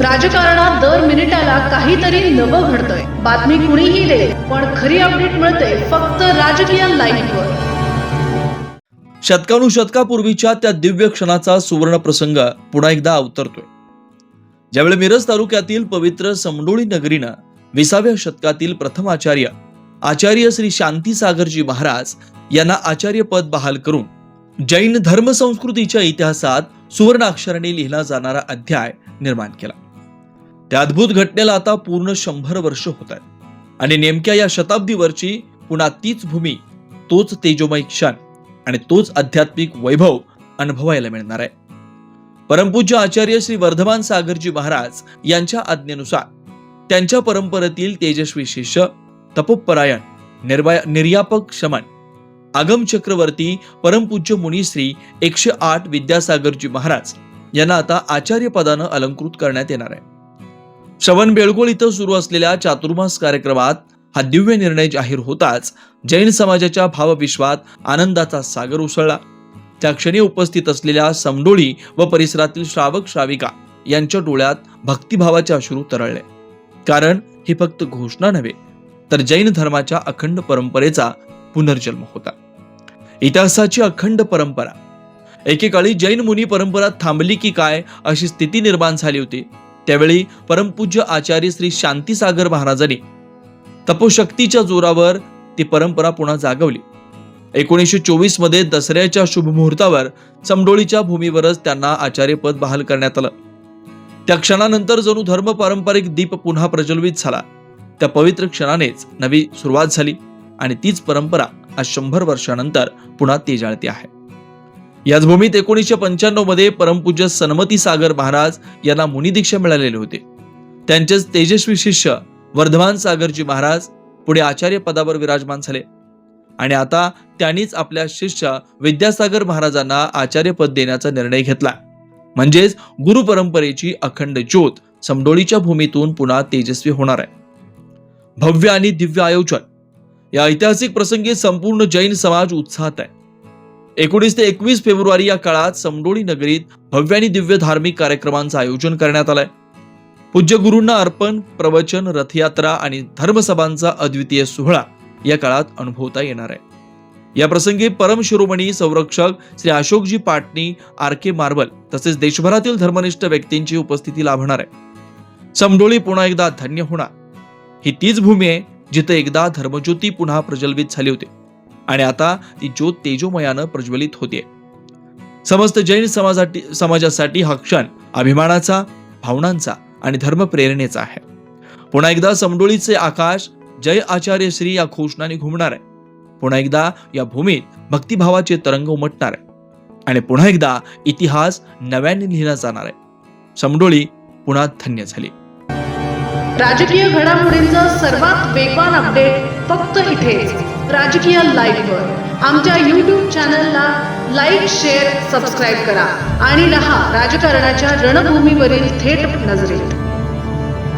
राजकारणात दर मिनिटाला काहीतरी नवं घडतंय. बातमी कुणीही दे पण खरी अपडेट मिळते फक्त राजकीय लाईव्हवर शतकानुशतकापूर्वीच्या त्या दिव्य क्षणाचा सुवर्ण प्रसंग पुन्हा एकदा अवतरतोय. ज्यावेळी मिरज तालुक्यातील पवित्र समडोळी नगरीनं विसाव्या शतकातील प्रथम आचार्य आचार्य श्री शांतीसागरजी महाराज यांना आचार्य पद बहाल करून जैन धर्म संस्कृतीच्या इतिहासात सुवर्ण अक्षराने लिहिला जाणारा अध्याय निर्माण केला. त्या अद्भुत घटनेला आता पूर्ण शंभर वर्ष होत आहेत आणि नेमक्या या शताब्दीवरची पुन्हा तीच भूमी तोच तेजोमय क्षण आणि तोच आध्यात्मिक वैभव अनुभवायला मिळणार आहे. परमपूज्य आचार्य श्री वर्धमान सागरजी महाराज यांच्या आज्ञेनुसार त्यांच्या परंपरेतील तेजस्वी शिष्य तपोपरायण निर्भय निर्यापक शमन आगम चक्रवर्ती परमपूज्य मुनिश्री एकशे आठ विद्यासागरजी महाराज यांना आता आचार्यपदानं अलंकृत करण्यात येणार आहे. श्रवण बेळगोळ इथं सुरू असलेल्या चातुर्मास कार्यक्रमात हा दिव्य निर्णय जाहीर होताच जैन समाजाच्या भावविश्वात आनंदाचा सागर उसळला. त्या क्षणी उपस्थित असलेल्या समडोळी व परिसरातील श्रावक श्राविका यांच्या डोळ्यात भक्तिभावाचे अश्रू तरळले. कारण ही फक्त घोषणा नव्हे तर जैन धर्माच्या अखंड परंपरेचा पुनर्जन्म होता. इतिहासाची अखंड परंपरा एकेकाळी जैन मुनी परंपरा थांबली की काय अशी स्थिती निर्माण झाली होती. त्यावेळी परमपूज्य आचार्य श्री शांतीसागर महाराजांनी तपोशक्तीच्या जोरावर ती परंपरा पुन्हा जागवली. एकोणीसशे चोवीसमध्ये दसऱ्याच्या शुभमुहूर्तावर चमडोळीच्या भूमीवरच त्यांना आचार्यपद बहाल करण्यात आलं. त्या क्षणानंतर जणू धर्म पारंपरिक दीप पुन्हा प्रज्वलित झाला. त्या पवित्र क्षणानेच नवी सुरुवात झाली आणि तीच परंपरा आज शंभर वर्षानंतर पुन्हा तेजाळती आहे. याच भूमीत एकोणीसशे पंच्याण्णवमध्ये परमपूज्य सन्मती सागर महाराज यांना मुनिदीक्षा मिळालेले होते. त्यांचेच तेजस्वी शिष्य वर्धमान सागरजी महाराज पुढे आचार्य पदावर विराजमान झाले. आणि आता त्यांनीच आपल्या शिष्य विद्यासागर महाराजांना आचार्यपद देण्याचा निर्णय घेतला. म्हणजेच गुरु परंपरेची अखंड ज्योत समडोळीच्या भूमीतून पुन्हा तेजस्वी होणार आहे. भव्य आणि दिव्य आयोजन. या ऐतिहासिक प्रसंगी संपूर्ण जैन समाज उत्साहात आहे. एकोणीस ते एकवीस फेब्रुवारी या काळात समडोळी नगरीत भव्य आणि दिव्य धार्मिक कार्यक्रमांचं आयोजन करण्यात आलंय. पूज्य गुरूंना अर्पण प्रवचन रथयात्रा आणि धर्मसभांचा अद्वितीय सोहळा या काळात अनुभवता येणार आहे. या प्रसंगी परम शिरोमणी संरक्षक Shri Ashokji Patni R K marble तसेच देशभरातील धर्मनिष्ठ व्यक्तींची उपस्थिती लाभणार आहे. समडोळी पुन्हा एकदा धन्य होणार. ही तीच भूमी आहे जिथे एकदा धर्मज्योती पुन्हा प्रज्वलित झाली होती. आणि आता ती ज्योत तेजोमयानं प्रज्वलित होते समस्त जैन समाजासाठी समाजासाठी हा क्षण अभिमानाचा भावनांचा आणि धर्मप्रेरणेचा आहे. पुन्हा एकदा समडोळीचे आकाश जय आचार्य श्री या घोषणाने घुमणार आहे. पुन्हा एकदा या भूमीत भक्तिभावाचे तरंग उमटणार आहे. आणि पुन्हा एकदा इतिहास नव्याने लिहिला जाणार आहे. समडोळी पुन्हा धन्य झाली. राजकीय घडामोडींचं सर्वात वेगवान अपडेट फक्त इथेच. राजकीय लाईव्हवर आमच्या यूट्यूब चॅनलला लाईक शेअर सबस्क्राईब करा. आणि रहा राजकारणाच्या रणभूमीवरील थेट नजरेत.